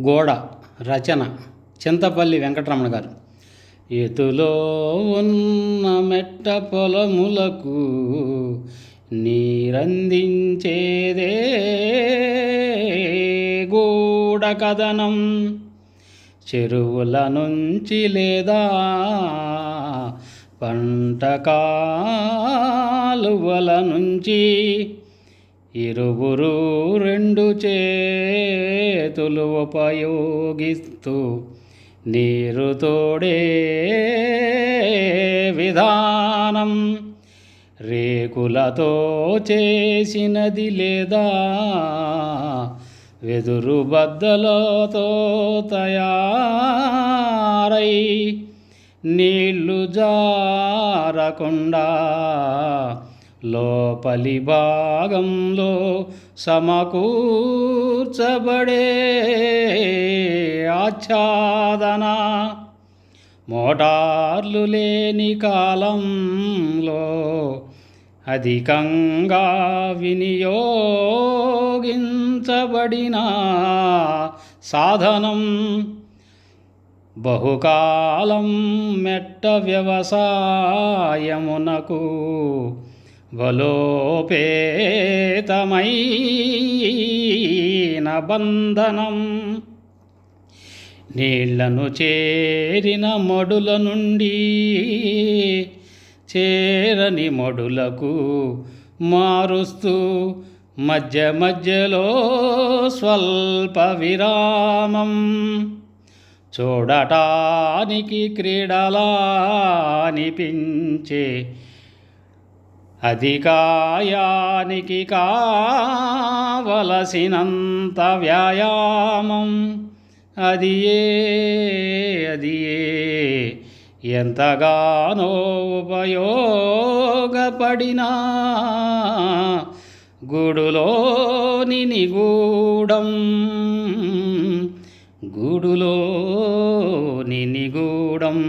గోడ రచన చింతపల్లి వెంకటరమణ గారు. ఎతులో ఉన్న మెట్ట పొలములకు నీరందించేదే గూడ కథనం. చెరువుల నుంచి లేదా పంట కాలువల నుంచి ఇరువురు రెండు చేతులు ఉపయోగిస్తూ నీరు తోడే విధానం రేకులతో చేసినది లేదా? వెదురు బద్దలతో తయారై నీళ్ళు జారకుండా లోపలి భాగంలో సమకూర్చబడే ఆచ్ఛాదన. మోటార్లు లేని కాలంలో అధికంగా వినియోగించబడిన సాధనం. బహుకాలం మెట్ట వ్యవసాయమునకు బలోపేతమైన బంధనం. నీళ్ళను చేరిన మడుల నుండి చేరని మడులకు మారుస్తూ మధ్య మధ్యలో స్వల్ప విరామం. చూడటానికి క్రీడలా అనిపించే అధికాయానికి కావలసినంత వ్యాయామం. అది ఏ అది ఏ? ఎంతగానో ఉపయోగపడినా గూడులోని నిగూఢం. గూడులోని నిగూఢం.